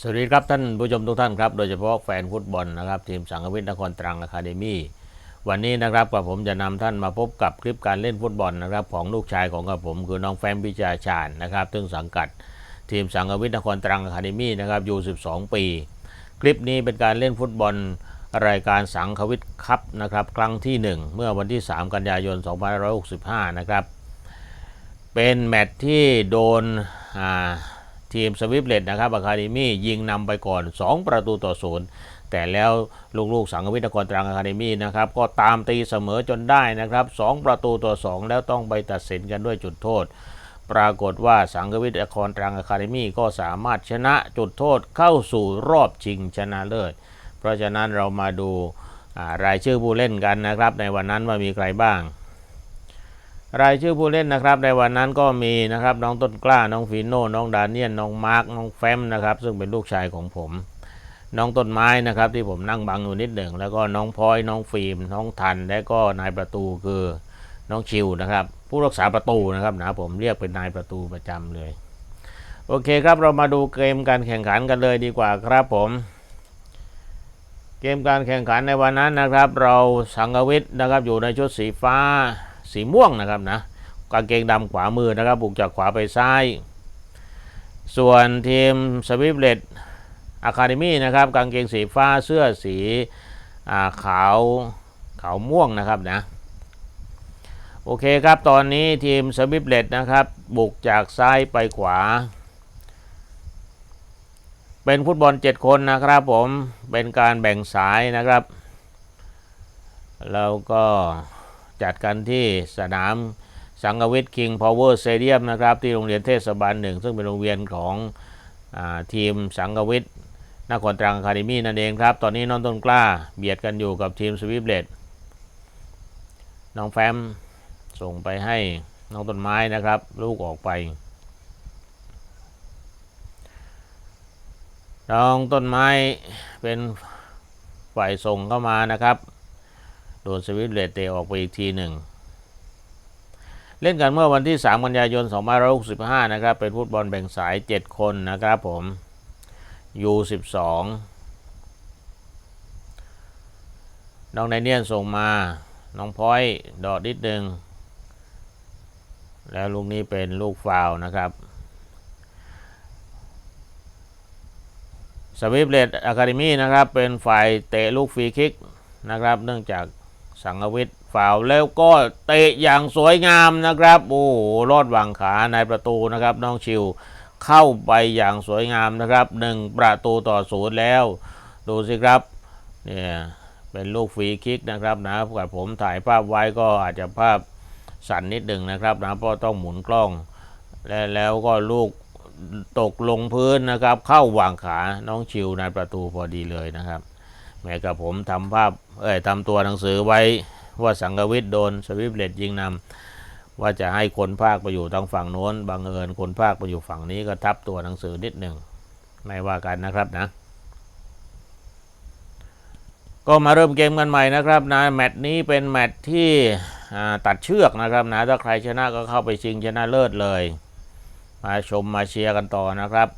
สวัสดีครับท่านผู้ชมทุกท่านครับ โดยเฉพาะแฟนฟุตบอลนะครับ ทีมสังกวิทนครตรังอะคาเดมี่วันนี้นะครับกับผมจะนำท่านมาพบกับคลิปการเล่นฟุตบอลนะครับของลูกชายของกับผมคือน้องแฟมพิจาชาญนะครับซึ่งสังกัดทีมสังกวิทนครตรังอะคาเดมี่นะครับอยู่ 12 ปี คลิปนี้เป็นการเล่นฟุตบอลรายการสังควิทคัพนะครับครั้งที่ 1 เมื่อวันที่ 3 กันยายน 2565 นะครับเป็นแมตช์ที่โดนอ่า ทีมสวิฟเลตนะครับอะคาเดมี่ยิงนำไปก่อน 2 ประตูต่อศูนย์แต่แล้วลูกๆ สังกวิทนครตรังอะคาเดมี่นะครับก็ตามตีเสมอจนได้นะครับ 2 ประตูต่อ 2 แล้วต้องไปตัดสินกันด้วยจุดโทษ ปรากฏว่าสังกวิทนครตรังอะคาเดมี่ก็สามารถชนะจุดโทษเข้าสู่รอบชิงชนะเลิศ เพราะฉะนั้นเรามาดูารายชื่อผู้เล่นกันนะครับ ในวันนั้นว่ามีใครบ้าง รายชื่อผู้เล่นนะครับ ในวันนั้นก็มีนะครับน้องต้นกล้า น้องฟีโน่น้องดาเนียนน้องมาร์กน้องแฟมนะครับ ซึ่งเป็นลูกชายของผม น้องต้นไม้นะครับ ที่ผมนั่งบังอยู่นิดหนึ่งแล้วก็น้องพลอยน้องฟิล์ม น้องทัน และก็นายประตูคือน้องชิวนะครับ ผู้รักษาประตูนะครับนะผมเรียกเป็นนายประตูประจำเลย โอเคครับเรามาดูเกมการแข่งขันกันเลยดีกว่าครับผมเกมการแข่งขันในวันนั้นนะครับ เราสังกวิทย์นะครับอยู่ในชุดสีฟ้า สีม่วงนะครับนะกางเกงดำขวามือนะครับบุกจากขวาไปซ้าย ส่วนทีมสวิฟเลตอะคาเดมี่นะครับกางเกงสีฟ้าเสื้อสีอาขาวขาวม่วงนะครับนะโอเคครับตอนนี้ทีมสวิฟเลตนะครับบุกจากซ้ายไปขวา เป็นฟุตบอล 7 คนนะครับผมเป็นการแบ่งสายนะครับ แล้วก็ จัดกันที่สนามสังกวิทคิงพาวเวอร์สเตเดียมนะครับที่โรงเรียนเทศบาลหนึ่งซึ่งเป็นโรงเรียนของอทีมสังกวิทนครตรังอะคาเดมี่นั่นเองครับ ตอนนี้น้องต้นกล้าเบียดกันอยู่กับทีมสวิฟเลตน้องแฟมส่งไปให้น้องต้นไม้นะครับ ลูกออกไป น้องต้นไม้เป็นฝ่ายส่งเข้ามานะครับ โดนสวิตเลตเตะออกไปอีกทีหนึ่ง เล่นกันเมื่อวันที่ 3 กันยายน 2565 นะครับ เป็นฟุตบอลแบ่งสาย 7 คนนะครับผม U12 น้องไนเนียนส่งมา น้องพลอยดอดนิดนึง แล้วลูกนี้เป็นลูกฟาวนะครับสวิฟเลตอะคาเดมี่นะครับ เป็นฝ่ายเตะลูกฟรีคิกนะครับ เนื่องจาก สังวิทย์ฝ่าวแล้วก็เตะอย่างสวยงามนะครับ โอ้โหรอดวางขาในประตูนะครับน้องชิวเข้าไปอย่างสวยงามนะครับหนึ่งประตูต่อศูนย์แล้ว ดูสิครับเนี่ยเป็นลูกฟรีคิกนะครับนะกับผมถ่ายภาพไว้ก็อาจจะภาพสั่นนิดหนึ่งนะครับนะเพราะต้องหมุนกล้อง และแล้วก็ลูกตกลงพื้นนะครับ เข้าวางขาน้องชิวในประตูพอดีเลยนะครับ แม้กับผมทำภาพเอ้ยทำตัวหนังสือไว้ว่าสังกวิทย์โดนสวิฟเลตยิงนำว่าจะให้คนภาคไปอยู่ทางฝั่งโน้นบังเอิญคนภาคไปอยู่ฝั่งนี้ก็ทับตัวหนังสือนิดหนึ่งไม่ว่ากันนะครับนะ ก็มาเริ่มเกมกันใหม่นะครับนะแมตช์นี้เป็นแมตช์ที่ตัดเชือกนะครับนะถ้าใครชนะก็เข้าไปชิงชนะเลิศเลย มาชมมาเชียร์กันต่อนะครับ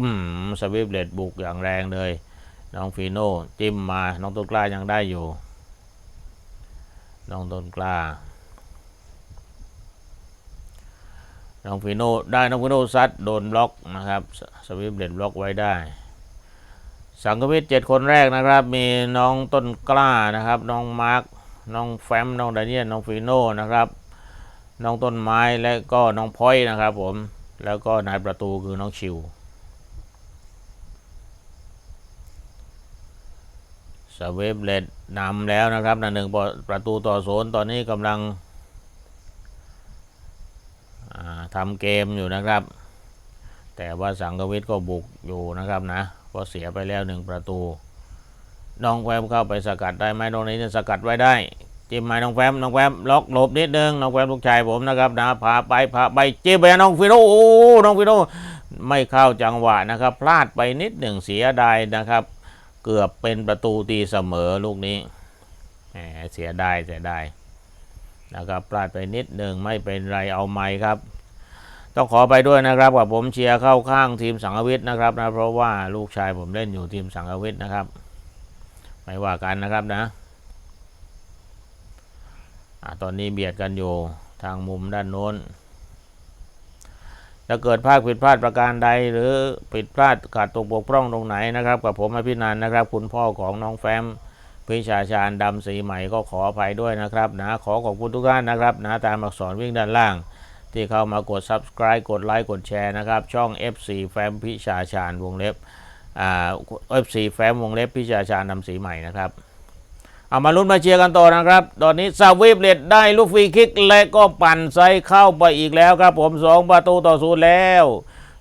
อืมสวิฟเลตบุกอย่างแรงเลย น้องฟีโน่จิ้มมา น้องต้นกล้ายังได้อยู่ น้องต้นกล้า น้องฟีโน่ได้น้องฟีโน่ซัดโดนบล็อกนะครับสสวิฟเลตบล็อกไว้ได้ สังกวิทเจ็ดคนแรกนะครับ มีน้องต้นกล้านะครับ น้องมาร์คน้องแฟมน้องดเนียนน้องฟีโน่นะครับ น้องต้นไม้และก็น้องพอยนะครับผมแล้วก็นายประตูคือน้องชิว สเวฟเลดนำแล้วนะครับนะหนึ่งประตูต่อศูนย์ตอนนี้กำลังทำเกมอยู่นะครับ แต่ว่าสังกวิทย์ก็บุกอยู่นะครับนะก็เสียไปแล้วหนึ่งประตู น้องแฟมเข้าไปสกัดได้ไหมตรงนี้เนี่ยสกัดไว้ได้จิ้มมาน้องแฟมน้องแฟมล็อกหลบนิดนึงน้องแฟมลูกชายผมนะครับนะพาไปพาไปจิ้มไปน้องฟิโนโอ้น้องฟิโนไม่เข้าจังหวะนะครับ พลาดไปนิดหนึ่งเสียดายนะครับ เกือบเป็นประตูตีเสมอลูกนี้แหมเสียดายเสียดายนะครับพลาดไปนิดหนึ่งไม่เป็นไรเอาไม่ครับ ต้องขอไปด้วยนะครับว่าผมเชียร์เข้าข้างทีมสังกวิทย์นะครับนะเพราะว่าลูกชายผมเล่นอยู่ทีมสังกวิทย์นะครับ ไม่ว่ากันนะครับนะอะตอนนี้เบียดกันอยู่ทางมุมด้านโน้น ถ้าเกิดพลาดผิดพลาดประการใด หรือผิดพลาดขาดตกบกพร่องตรงไหนนะครับ กับผมอภินันนะครับ คุณพ่อของน้องแฟมพิชาชาญดำสีใหม่ก็ขออภัยด้วยนะครับนะขอขอบคุณทุกท่านนะครับนะตามอักษรวิ่งด้านล่าง ที่เข้ามากด subscribe กดไลค์กดแชร์นะครับ ช่อง FC แฟมพิชาชาญวงเล็บอ่า FC แฟมวงเล็บพิชาชาญดำสีใหม่นะครับ เอามาลุ้นมาเชียร์กันต่อนะครับ ตอนนี้ซาวิบเลดได้ลูกฟรีคิกและก็ปั่นไซเข้าไปอีกแล้วครับ ผม2ประตูต่อศูนย์แล้ว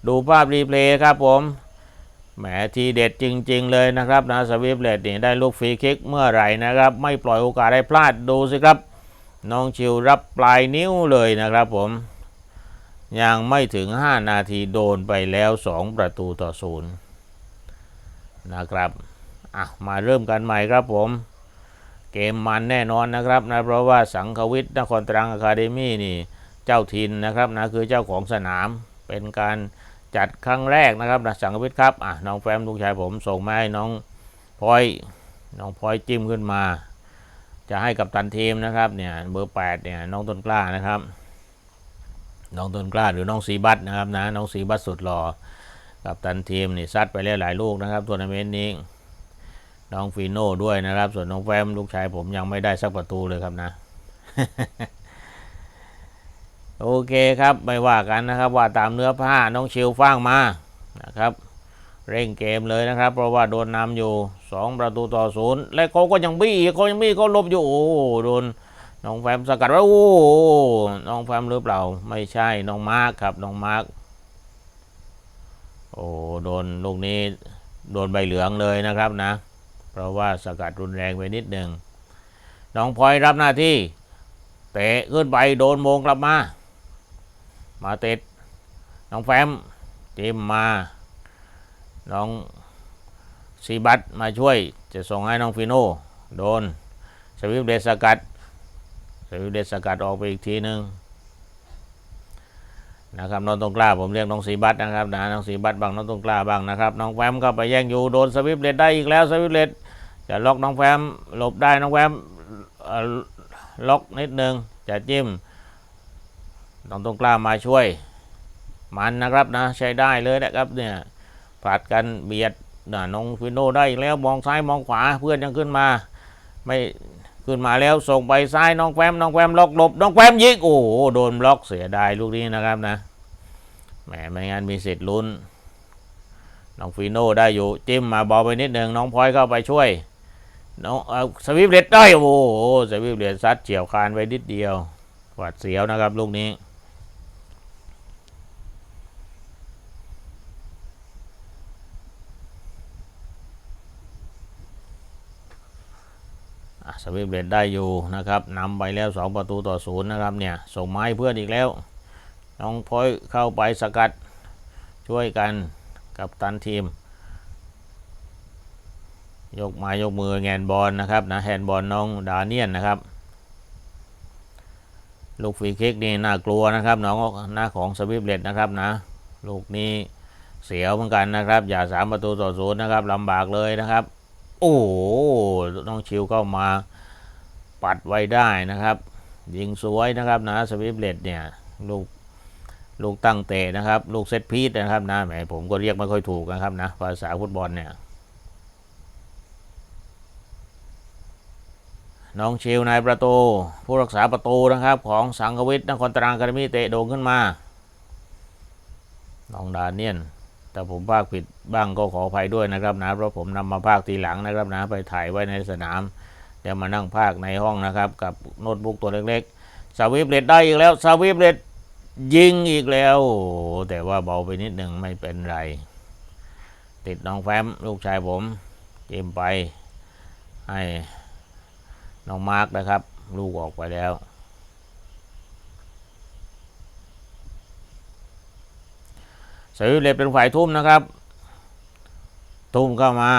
ดูภาพรีเพลย์ครับผมแหมทีเด็ดจริง ๆ เลยนะครับนะสวิปเลดนี่ได้ลูกฟรีคิกเมื่อไหร่นะครับ ไม่ปล่อยโอกาสให้พลาดดูสิครับ น้องชิวรับปลายนิ้วเลยนะครับผมยังไม่ถึง 5 นาทีโดนไปแล้ว 2 ประตูต่อศูนย์นะครับอะมาเริ่มกันใหม่ครับผม เกมมันแน่นอนนะครับนะเพราะว่าสังควิทย์นครตรังอะคาเดมี่นี่เจ้าถิ่นนะครับนะคือเจ้าของสนามเป็นการจัดครั้งแรกนะครับนะสังควิทย์ครับอะน้องแฟมลูกชายผมส่งมาให้น้องพลอยน้องพลอยจิ้มขึ้นมา จะให้กับตันทีมนะครับเนี่ยเบอร์8เนี่ยน้องต้นกล้านะครับน้องต้นกล้าหรือน้องสีบัตนะครับนะน้องสีบัตสุดหล่อกับตันทีมนี่ซัดไปแล้วหลายลูกนะครับทัวร์นาเมนต์นี้ น้องฟีโน่ด้วยนะครับ ส่วนน้องแฟมลูกชายผมยังไม่ได้สักประตูเลยครับนะโอเคครับไม่ว่ากันนะครับว่าตามเนื้อผ้าน้องเชิวฟ้างมานะครับ เร่งเกมเลยนะครับ เพราะว่าโดนนำอยู่ 2 ประตูต่อศูนย์และเขาก็ยังบี้เขายังบี้เขาลบอยู่โอ้โดนน้องแฟมสกัดไว้โอ้น้องแฟมหรือเปล่า ไม่ใช่น้องมาร์คครับน้องมาร์คโอ้โดนลูกนี้โดนใบเหลืองเลยนะครับนะ ราะว่าสกัดรุนแรงไปนิดหนึ่งน้องพลอยรับหน้าที่ เตะขึ้นไปโดนโมงกลับมา มาติดน้องแฟมจิ้มมา น้องซีบัตมาช่วยจะส่งให้น้องฟิโน่โดนสวิฟเดสกัดสวิฟเดสกัดออกไปอีกทีหนึ่งนะครับน้องตรงกล้าผมเรียกน้องสีบัตนะครับนะน้องสีบัตบ้างน้องตรงกล้าบ้างนะครับน้องแฟมก็ไปแย่งอยู่โดนสวิฟเลดได้อีกแล้วสวิฟเลด จะล็อกน้องแฟมหลบได้น้องแฟมล็อกนิดนึงจะจิ้มน้องตรงกล้ามาช่วย มันนะครับนะใช้ได้เลยนะครับเนี่ยผลัดกันเบียดนะน้องฟิโนได้อีกแล้วมองซ้ายมองขวาเพื่อนยังขึ้นมา ไม่ขึ้นมาแล้วส่งไปซ้ายน้องแฟมน้องแฟมล็อกหลบน้องแฟมยิงโอ้โหโดนบล็อกเสียดายลูกนี้นะครับนะแหมไม่งั้นมีสิทธิ์ลุ้นน้องฟีโน่ได้อยู่จิ้มมาบอลไปนิดหนึ่งน้องพลอยเข้าไปช่วย น้องเอาสวิฟเลดได้โอ้โหสวิฟเลดซัดเฉียวคานไปนิดเดียวหวาดเสียวนะครับลูกนี้สวิฟเลดได้อยู่นะครับนำไปแล้ว 2 ประตูต่อศูนย์นะครับเนี่ยส่งไม้เพื่อนอีกแล้ว น้องพลอยเข้าไปสกัดช่วยกันกับตันทีม ยกไมายกมือแงนบอลนะครับนะแฮนบอลน้องดาเนียนนะครับ ลูกฟรีคิกนี่น่ากลัวนะครับน้องหน้าของสวิฟเลดนะครับนะลูกนี้เสียวเหมือนกันนะครับ อย่าสามประตูต่อศูนย์นะครับลำบากเลยนะครับ โอ้น้องชิวเข้ามาปัดไว้ได้นะครับ ยิงสวยนะครับนะสวิฟเลดเนี่ยลูกลูกตั้งเตะนะครับ ลูกเซตพีทนะครับนะแหมผมก็เรียกไม่ค่อยถูกนะครับนะภาษาฟุตบอลเนี่ย น้องเชิวนายประตู ผู้รักษาประตูนะครับ ของสังกวิทย์นครตรังคาเดมีเตะโด่งขึ้นมา น้องดาเนียนแต่ผมภาคผิดบ้างก็ขออภัยด้วยนะครับนะเพราะผมนำมาภาคทีหลังนะครับนะไปถ่ายไว้ในสนามเดี๋ยวมานั่งภาคในห้องนะครับ กับโน้ตบุ๊กตัวเล็กๆสวิฟเลดได้อีกแล้วสวิฟเลดยิงอีกแล้ว แต่ว่าเบาไปนิดหนึ่งไม่เป็นไร ติดน้องแฟมลูกชายผมเกมไปให้ น้องมาร์กนะครับ ลูกออกไปแล้วสวิฟเลดเป็นฝ่ายทุ่มนะครับ ทุ่มเข้ามา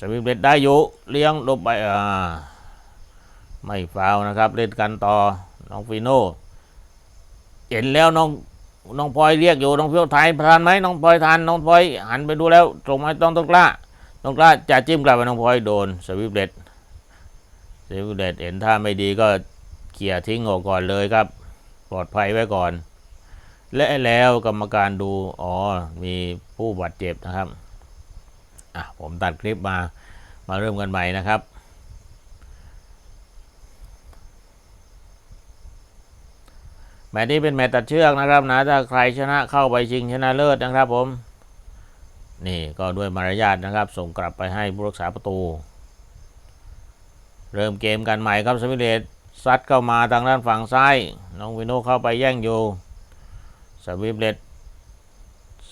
สวิฟเลดได้อยู่เลี้ยงลบไปอ่าไม่ฟาวนะครับ เล่นกันต่อน้องฟีโน่เห็นแล้วน้องน้องพลอยเรียกอยู่น้องเพียวไทยทานไหมน้องพลอยทานน้องพลอยหันไปดูแล้วตรงไหมต้องต้องกล้า ต้องกล้าจะจิ้มกลับไปน้องพลอยโดนสวิปเด็ดสวิปเด็ดเห็นท่าไม่ดีก็เขี่ยทิ้งออกก่อนเลยครับ ปลอดภัยไว้ก่อน และแล้วกรรมการดูอ๋อมีผู้บาดเจ็บนะครับอะผมตัดคลิปมามาเริ่มกันใหม่นะครับแมตช์นี้เป็นแมตช์ตัดเชือกนะครับนะถ้าใครชนะเข้าไปชิงชนะเลิศนะครับผม นี่ก็ด้วยมารยาทนะครับ ส่งกลับไปให้ผู้รักษาประตู เริ่มเกมกันใหม่ครับสมิเลตซัดเข้ามาทางด้านฝั่งซ้าย น้องวิโนเข้าไปแย่งอยู่สวิปเลต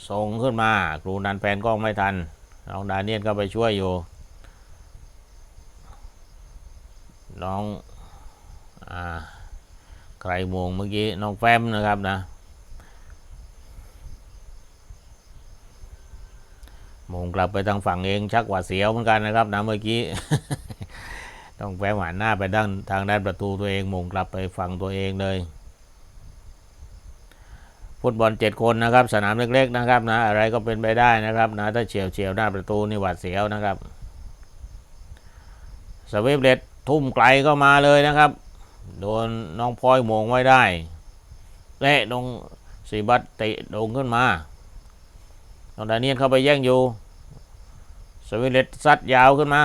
ส่งขึ้นมา ครูนันแฟนกล้องไม่ทันน้องดาเนียนก็ไปช่วยอยู่ น้องอใครมงเมื่อกี้น้องแฟมนะครับนะ มงกลับไปทางฝั่งเองชักหวาดเสียวเหมือนกันนะครับนะเมื่อกี้ ต้องแฟมหันหน้าไปด้านทางด้านประตูตัวเองมงกลับไปฝั่งตัวเองเลยฟุตบอลเจ็ดคนนะครับ สนามเล็กๆนะครับนะอะไรก็เป็นไปได้นะครับนะถ้าเฉียวเฉียวหน้าประตูนี่หวาดเสียวนะครับสวีปเลตทุ่มไกลก็มาเลยนะครับ โดนน้องพลอยมงไว้ได้และน้องสีบัตเตะโดงขึ้นมา น้องดาเนียนเข้าไปแย่งอยู่ สวิเลตซัดยาวขึ้นมา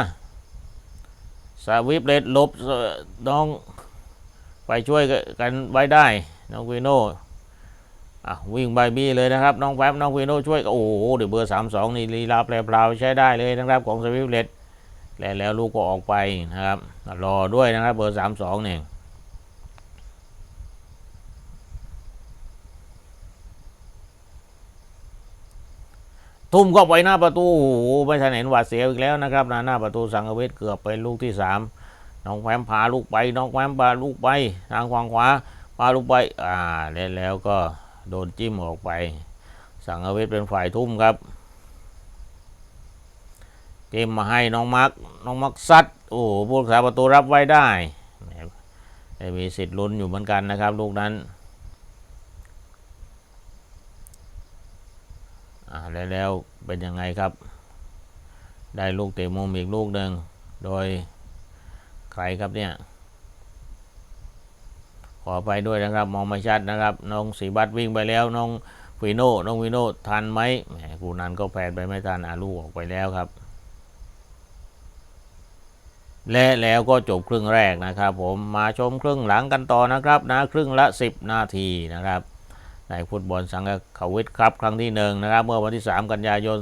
สวิปเลตลบน้องไปช่วยกันไว้ได้น้องวีโน่อะวิ่งใบบี้เลยนะครับ น้องแป๊บน้องวีโน่ช่วยก็โอ้โหเดี๋ยวเบอร์สามสองนี่ลีลาแปลวๆใช้ได้เลยนะครับของสวิปเลตและแล้วลูกก็ออกไปนะครับรอด้วยนะครับเบอร์สามสองเนี่ย ทุ่มเข้าไปหน้าประตูโอ้โหไม่ทันเห็นหวาดเสียวอีกแล้วนะครับหน้าหน้าประตูสังเวชเกือบเป็นลูกที่สามน้องแฟมพาลูกไปน้องแฟมพาลูกไปทางฝั่งขวาพาลูกไปอ่าแล้วแล้วก็โดนจิ้มออกไป สังเวชเป็นฝ่ายทุ่มครับจิ้มมาให้น้องมักน้องมักซัดโอ้โหผู้รักษาประตูรับไว้ได้แหมได้มีสิทธิ์ลุ้นอยู่เหมือนกันนะครับ ลูกนั้น อ่า แล้วแล้วเป็นยังไงครับ ได้ลูกเตะมุมอีกลูกหนึ่งโดยใครครับเนี่ย ขอไปด้วยนะครับ มองไม่ชัดนะครับ น้องสีบัตวิ่งไปแล้ว น้องวิโน่น้องวิโน่ทันไหมแหมกูนันก็แพนไปไม่ทันอาลูกออกไปแล้วครับ และแล้วก็จบครึ่งแรกนะครับ ผมมาชมครึ่งหลังกันต่อนะครับนะครึ่งละ 10 นาทีนะครับ ในฟุตบอลสังควิทครับครั้งที่หนึ่งนะครับเมื่อวันที่ 3 กันยายน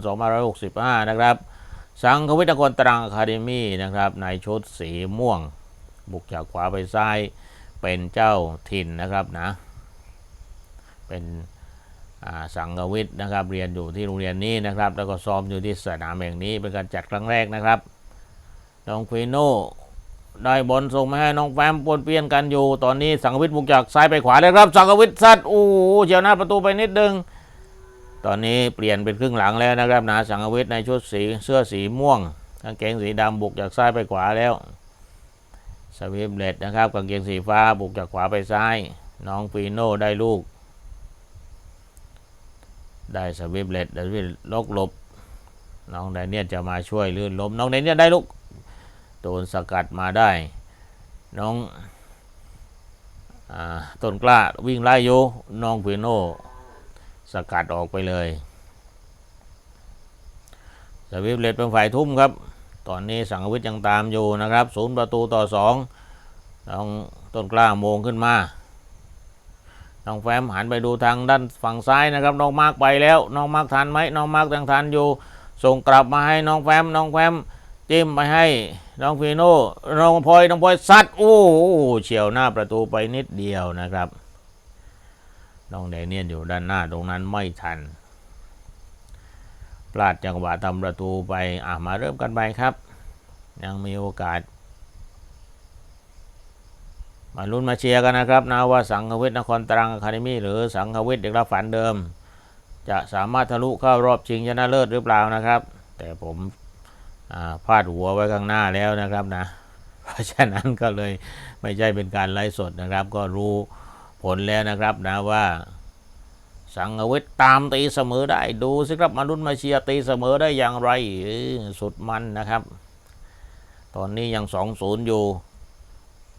2565 นะครับ สังควิทนครตรังอะคาเดมี่นะครับในชุดสีม่วง บุกจากขวาไปซ้ายเป็นเจ้าถิ่นนะครับนะ เป็นสังควิทนะครับเรียนอยู่ที่โรงเรียนนี้นะครับ แล้วก็ซ้อมอยู่ที่สนามแห่งนี้เป็นการจัดครั้งแรกนะครับน้องฟิโน ได้บอลส่งมาให้น้องแฟมปวนเปี้ยนกันอยู่ ตอนนี้สังวิทย์บุกจากซ้ายไปขวาเลยครับ สังวิทย์ซัดโอ้เฉียวหน้าประตูไปนิดนึง ตอนนี้เปลี่ยนเป็นครึ่งหลังแล้วนะครับนะสังวิทย์ในชุดสีเสื้อสีม่วงกางเกงสีดำบุกจากซ้ายไปขวาแล้วสวิมเลดนะครับกางเกงสีฟ้าบุกจากขวาไปซ้าย น้องฟีโน่ได้ลูก ได้สวิมเลดได้ลกหลบน้องไดเนียจะมาช่วยลื่นล้มน้องไดเนียได้ลูก โดนสกัดมาได้ น้องอต้นกล้าวิ่งไล่อยู่น้องฟิโน่สกัดออกไปเลยสวิฟเลตเป็นฝ่ายทุ่มครับ ตอนนี้สังวิทย์ยังตามอยู่นะครับศูนย์ประตูต่อสองน้องต้นกล้าโมงขึ้นมาน้องแฟมหันไปดูทางด้านฝั่งซ้ายนะครับน้องมาร์กไปแล้วน้องมาร์กทันไหมน้องมาร์กยังทันอยู่ ส่งกลับมาให้น้องแฟมน้องแฟม จิ้มไปให้น้องฟีโน่น้องพลอยน้องพลอยซัดโอ้โหเฉียวหน้าประตูไปนิดเดียวนะครับ น้องแดเนียนอยู่ด้านหน้าตรงนั้นไม่ทันพลาดจังหวะทำประตูไปอะมาเริ่มกันไปครับ ยังมีโอกาส มาลุ้นมาเชียร์กันนะครับนะว่าสังควิทนครตรังอะคาเดมี่หรือสังควิทเด็กรับฝันเดิม จะสามารถทะลุเข้ารอบชิงชนะเลิศหรือเปล่านะครับ แต่ผม พาดหัวไว้ข้างหน้าแล้วนะครับนะ เพราะฉะนั้นก็เลยไม่ใช่เป็นการไลฟ์สดนะครับ ก็รู้ผลแล้วนะครับนะว่าสังเวชตามตีเสมอได้ดูสิครับมารุนมาเชียร์ตีเสมอได้อย่างไรสุดมันนะครับ ตอนนี้ยังสองศูนย์อยู่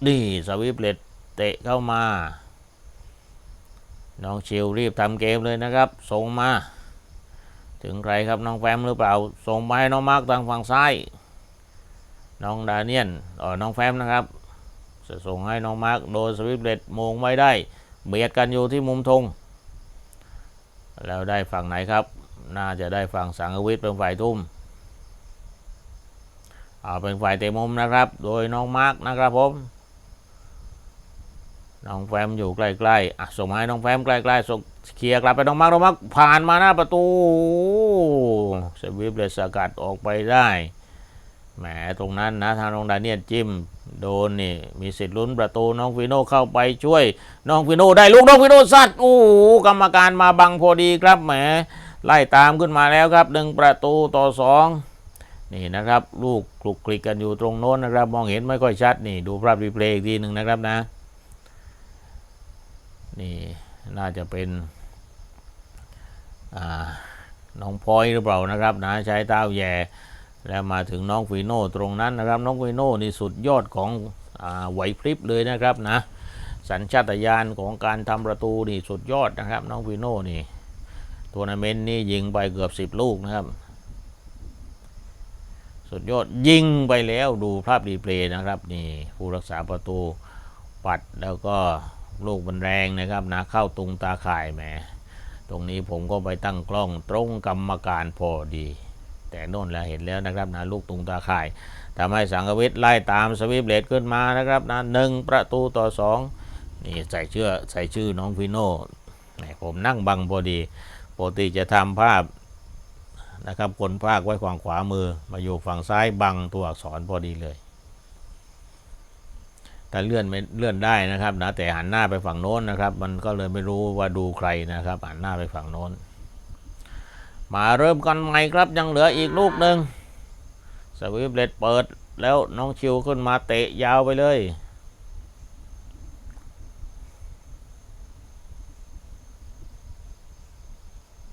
นี่สวิปเลตเตะเข้ามา น้องเชิวรีบทำเกมเลยนะครับส่งมา ถึงใครครับน้องแฟมหรือเปล่า ส่งมาให้น้องมาร์กทางฝั่งซ้าย น้องดาเนียนเออน้องแฟมนะครับ จะส่งให้น้องมาร์กโดยสวิปเลตมงไม่ได้ เบียดกันอยู่ที่มุมธงแล้วได้ฝั่งไหนครับ น่าจะได้ฝั่งสังกวิทย์เป็นฝ่ายทุ่มเอาเป็นฝ่ายเตะมุมนะครับ โดยน้องมาร์กนะครับผม น้องแฟมอยู่ใกล้ๆอะส่งมาให้น้องแฟมใกล้ๆส่งเคลียร์กลับไปน้องมาร์กน้องมาร์กผ่านมาหน้าประตูสวิปเลยสกัดออกไปได้แหมตรงนั้นนะทางน้องดาเนียนจิ้มโดนนี่มีสิทธิ์ลุ้นประตูน้องฟิโน่เข้าไปช่วย น้องฟิโน่ได้ลูกน้องฟิโน่สัตว์โอ้กรรมการมาบังพอดีครับแหมไล่ตามขึ้นมาแล้วครับหนึ่งประตูต่อสองนี่นะครับ ลูกคลุกคลิกกันอยู่ตรงโน้นนะครับ มองเห็นไม่ค่อยชัดนี่ดูภาพรีเพลย์อีกทีหนึ่งนะครับนะ นี่น่าจะเป็นน้องพอยหรือเปล่านะครับนะใช้เต้าแย่แล้วมาถึงน้องฟีโน่ตรงนั้นนะครับ น้องฟีโน่นี่สุดยอดของอไหวพริบเลยนะครับนะสัญชาตญาณของการทำประตูนี่สุดยอดนะครับ น้องฟีโน่นี่ทัวร์นาเมนต์นี่ยิงไปเกือบสิบลูกนะครับ สุดยอดยิงไปแล้วดูภาพรีเพลย์นะครับนี่ผู้รักษาประตูปัดแล้วก็ ลูกมันแรงนะครับนะเข้าตรงตาข่ายแหมตรงนี้ผมก็ไปตั้งกล้องตรงกรรมการพอดี แต่โน่นแล้วเห็นแล้วนะครับนะลูกตุงตาข่ายทำให้สังกวิทย์ไล่ตามสวิปเลตขึ้นมานะครับนะหนึ่งประตูต่อสองนี่ใส่เชื่อใส่ชื่อน้องฟิโน่แหมผมนั่งบังพอดีปกติจะทำภาพนะครับคนภาคไว้ฝั่งขวามือมาอยู่ฝั่งซ้ายบังตัวอักษรพอดีเลย แต่เลื่อนไม่เลื่อนได้นะครับนะแต่หันหน้าไปฝั่งโน้นนะครับ มันก็เลยไม่รู้ว่าดูใครนะครับ หันหน้าไปฝั่งโน้น มาเริ่มกันใหม่ครับยังเหลืออีกลูกหนึ่งสวิปเลตเปิดแล้วน้องชิวขึ้นมาเตะยาวไปเลย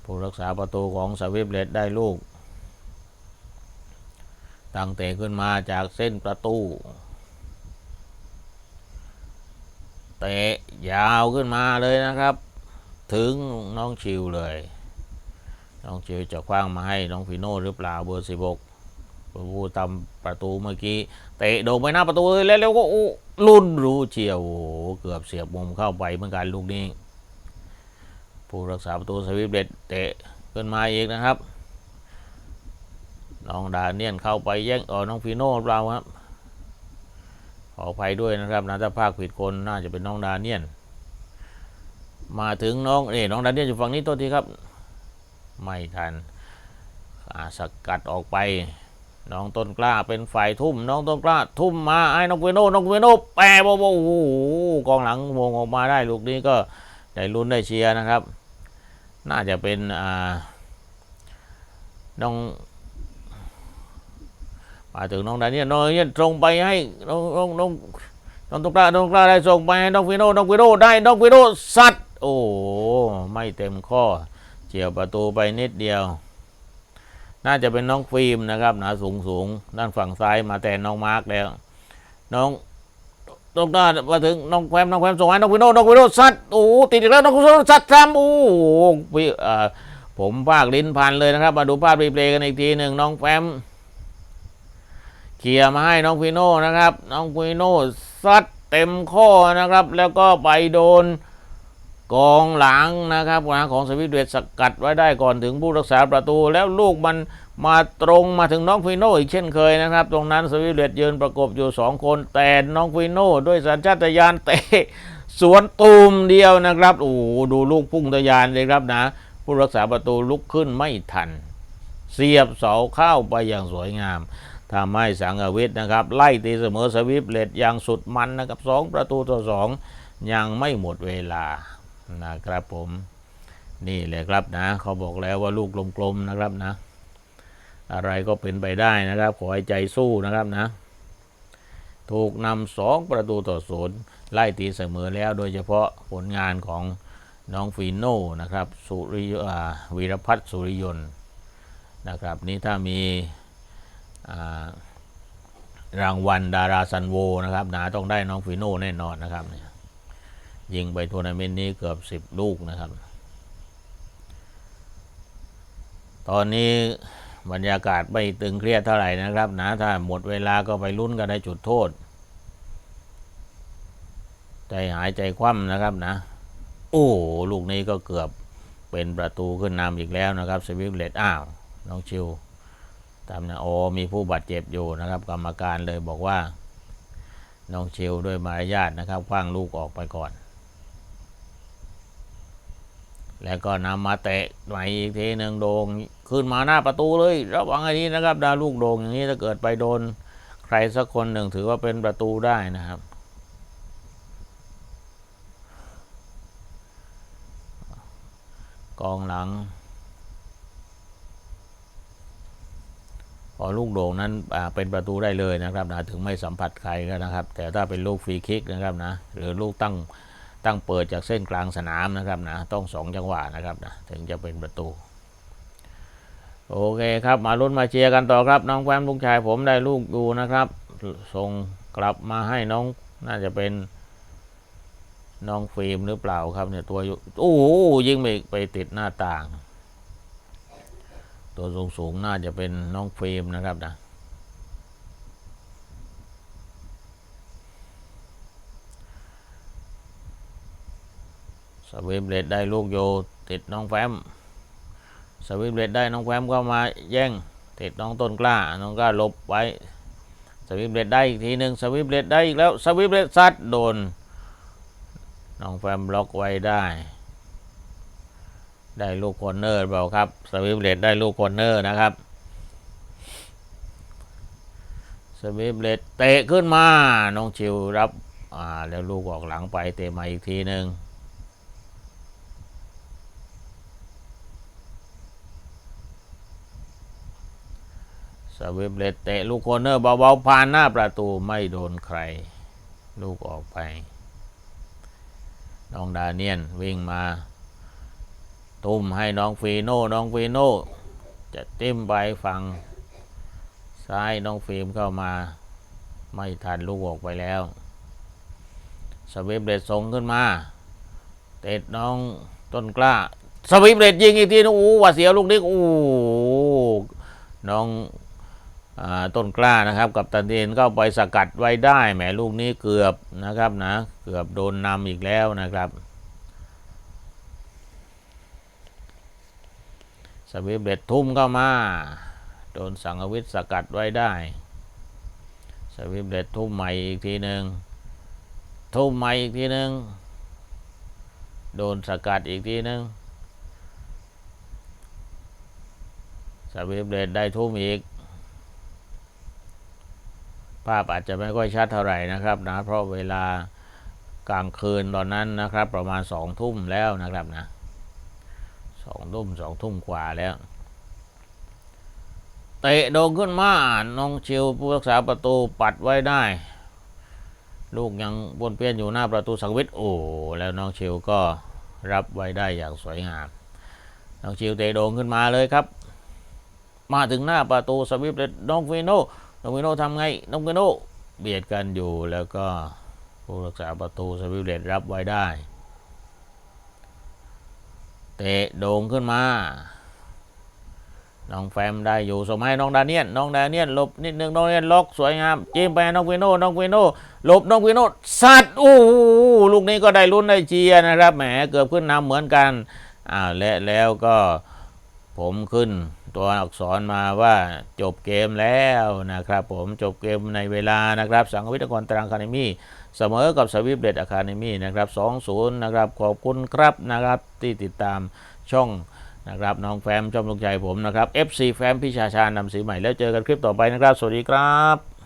ผู้รักษาประตูของสวิปเลตได้ลูกตั้งเตะขึ้นมาจากเส้นประตู เตะยาวขึ้นมาเลยนะครับ ถึงน้องชิวเลย น้องชิวจะคว้างมาให้น้องฟิโน่หรือเปล่าเบอร์สิบกผู้ทำประตูเมื่อกี้เตะโด่งไปหน้าประตูเลยแล้วก็ลุ่นรู้เชียวโอ้เกือบเสียบมุมเข้าไปเหมือนกันลูกนี้ ผู้รักษาประตูสวิปเด็ดเตะขึ้นมาอีกนะครับ น้องดาเนียนเข้าไปแย่งเออน้องฟิโน่หรือเปล่าครับ ออภัยด้วยนะครับนะถ้าภาคผิดคนน่าจะเป็นน้องดาเนียน มาถึงน้องนี่น้องดาเนียนอยู่ฝั่งนี้ตัวทีครับ ไม่ทันอาสกัดออกไป น้องต้นกล้าเป็นฝ่ายทุ่ม น้องต้นกล้า ทุ่มมาไอ้น้องเวโน่น้องเวโน่แปรโบโบโอ้โหกองหลังวงออกมาได้ลูกนี้ก็ได้ลุ้นได้เชียร์นะครับ น่าจะเป็นอ่าน้อง มาถึงน้องดาเนียน้องเนี่ยส่งไปให้น้องน้องน้องน้องตุ๊กตาน้องกล้าได้ส่งไปให้น้องฟิโน่น้องฟิโน่ได้น้องฟิโน่ซัดโอ้ไม่เต็มข้อเฉียวประตูไปนิดเดียว น่าจะเป็นน้องฟิล์มนะครับหนาสูงสูงด้านฝั่งซ้ายมาแต่น้องมาร์กแล้ว น้องตุ๊กตามาถึงน้องแควมน้องแควมส่งให้น้องฟิโน่น้องฟิโน่ซัดโอ้ติดอีกแล้วน้องฟิโน่ซัดซ้ำโอ้ผมภาคลิ้นพันเลยนะครับ มาดูภาพรีเพลย์กันอีกทีหนึ่งน้องแฟม เคลียร์มาให้น้องฟิโน่นะครับ น้องฟิโน่ซัดเต็มข้อนะครับ แล้วก็ไปโดนกองหลังนะครับหลังของสวิตเวทสกัดไว้ได้ก่อนถึงผู้รักษาประตู แล้วลูกมันมาตรงมาถึงน้องฟิโน่อีกเช่นเคยนะครับ ตรงนั้นสวิตเวทยืนประกบอยู่สองคน แต่น้องฟิโน่ด้วยสัญชาตญาณเตะสวนตูมเดียวนะครับโอ้ดูลูกพุ่งทะยานเลยครับนะ ผู้รักษาประตูลุกขึ้นไม่ทัน เสียบเสาเข้าไปอย่างสวยงาม ทำให้สังกวิทนะครับ ไล่ตีเสมอสวิปเลตอย่างสุดมันนะครับสองประตูต่อสองยังไม่หมดเวลานะครับผมนี่แหละครับนะ เขาบอกแล้วว่าลูกกลมๆนะครับนะ อะไรก็เป็นไปได้นะครับ ขอให้ใจสู้นะครับนะ ถูกนำสองประตูต่อศูนย์ไล่ตีเสมอแล้วโดยเฉพาะผลงานของน้องฟีโน่นะครับสุริยวีรพัฒน์สุริยนต์นะครับ นี่ถ้ามี รางวัลดาราซันโวนะครับนาต้องได้น้องฟีโน่แน่นอนนะครับเนี่ยยิงไปทัวร์นาเมนต์นี้เกือบสิบลูกนะครับ ตอนนี้บรรยากาศไม่ตึงเครียดเท่าไหร่นะครับนะถ้าหมดเวลาก็ไปลุ้นกันได้จุดโทษ ใจหายใจคว่ำนะครับนะ โอ้ลูกนี้ก็เกือบเป็นประตูขึ้นนำอีกแล้วนะครับสวิฟเลตอ้าว น้องชิว ตามนะโอมีผู้บาดเจ็บอยู่นะครับ กรรมการเลยบอกว่า น้องเชิวด้วยมารยาทนะครับคว้างลูกออกไปก่อน แล้วก็นำมาเตะใหม่อีกทีหนึ่งโดงขึ้นมาหน้าประตูเลยระวังให้ดีนะครับ ดาลูกโดงอย่างนี้ถ้าเกิดไปโดนใครสักคนหนึ่งถือว่าเป็นประตูได้นะครับกองหลัง พอ ลูกโด่งนั้นเป็นประตูได้เลยนะครับนะถึงไม่สัมผัสใครก็นะครับ แต่ถ้าเป็นลูกฟรีคิกนะครับนะหรือลูกตั้งตั้งเปิดจากเส้นกลางสนามนะครับนะต้องสองจังหวะนะครับนะถึงจะเป็นประตู โอเคครับ มาลุ้นมาเชียร์กันต่อครับ น้องแฟมลูกชายผมได้ลูกดูนะครับ ส่งกลับมาให้น้องน่าจะเป็นน้องฟิล์มหรือเปล่าครับเนี่ยตัวยูโอ้โหยิงไปไปติดหน้าต่าง ตัวสูงสูงๆน่าจะเป็นน้องเฟิล์มนะครับนะสวิมเลดได้ลูกโยติดน้องแฟมสวิมเลดได้น้องแฟมก็มาแย่งติดน้องต้นกล้า น้องกล้าหลบไว้สวิมเลดได้อีกทีหนึ่งสวิมเลดได้อีกแล้วสวิมเลดซัดโดน น้องแฟมบล็อกไว้ได้ ได้ลูกคอร์เนอร์เปล่าครับสวิฟเลตได้ลูกคอร์เนอร์นะครับสวิฟเลตเตะขึ้นมา น้องชิวรับอ่าแล้วลูกออกหลังไปเตะมาอีกทีหนึ่งสวิฟเลตเตะลูกคอร์เนอร์เบาๆผ่านหน้าประตูไม่โดนใคร ลูกออกไป น้องดาเนียนวิ่งมา ตุ้มให้น้องฟีโน่น้องฟีโน่จะติ้มไปฝั่งซ้ายน้องฟิล์มเข้ามา ไม่ทันลูกออกไปแล้วสวิปเดตส่งขึ้นมาเตะน้องต้นกล้าสวิปเดตยิงอีกทีนะโอ้หว่าเสียวลูกนี้โอ้น้องอต้นกล้านะครับ กับตันเดนก็ไปสกัดไว้ได้แหมลูกนี้เกือบนะครับนะ เกือบโดนนำอีกแล้วนะครับ สวิปเด็ดทุ่มเข้ามา โดนสังวิทสกัดไว้ได้ สวิปเด็ดทุ่มใหม่อีกทีหนึ่งทุ่มใหม่อีกทีหนึ่งโดนสกัดอีกทีหนึ่งสวิปเด็ดได้ทุ่มอีก ภาพอาจจะไม่ค่อยชัดเท่าไหร่นะครับนะ เพราะเวลากลางคืนตอนนั้นนะครับ ประมาณสองทุ่มแล้วนะครับนะ สองทุ่มสองทุ่มกว่าแล้วเตะโดงขึ้นมาน้องเชิวผู้รักษาประตูปัดไว้ได้ ลูกยังบนเปี้ยนอยู่หน้าประตูสังวิทย์โอ้แล้วน้องเชิวก็รับไว้ได้อย่างสวยงามน้องเชิวเตะโดงขึ้นมาเลยครับ มาถึงหน้าประตูสวิฟเลยน้องฟิโน่น้องฟิโน่ทำไงน้องฟิโน่เบียดกันอยู่แล้วก็ผู้รักษาประตูสวิฟเลตรับไว้ได้ เตะโด่งขึ้นมา น้องแฟมได้อยู่สมัยน้องดาเนียน น้องดาเนียนหลบนิดนึงน้องเนียนล็อกสวยงามจิ้มไปน้องวิโน่น้องวิโน่หลบน้องวิโน่สัตว์โอ้โหลูกนี้ก็ได้ลุ้นได้เชียร์นะครับแหมเกือบขึ้นนำเหมือนกันอ่าและแล้วก็ผมขึ้นตัวอักษรมาว่าจบเกมแล้วนะครับ ผมจบเกมในเวลานะครับ สังวิทยากรตรังคาเนมี เสมอกับสวิปเดตอะคาเดมี่นะครับ2-0นะครับขอบคุณครับนะครับที่ติดตามช่องนะครับน้องแฟมช่อมลูกใจผมนะครับ FC แฟมพี่ชาชานำสีใหม่แล้วเจอกันคลิปต่อไปนะครับ สวัสดีครับ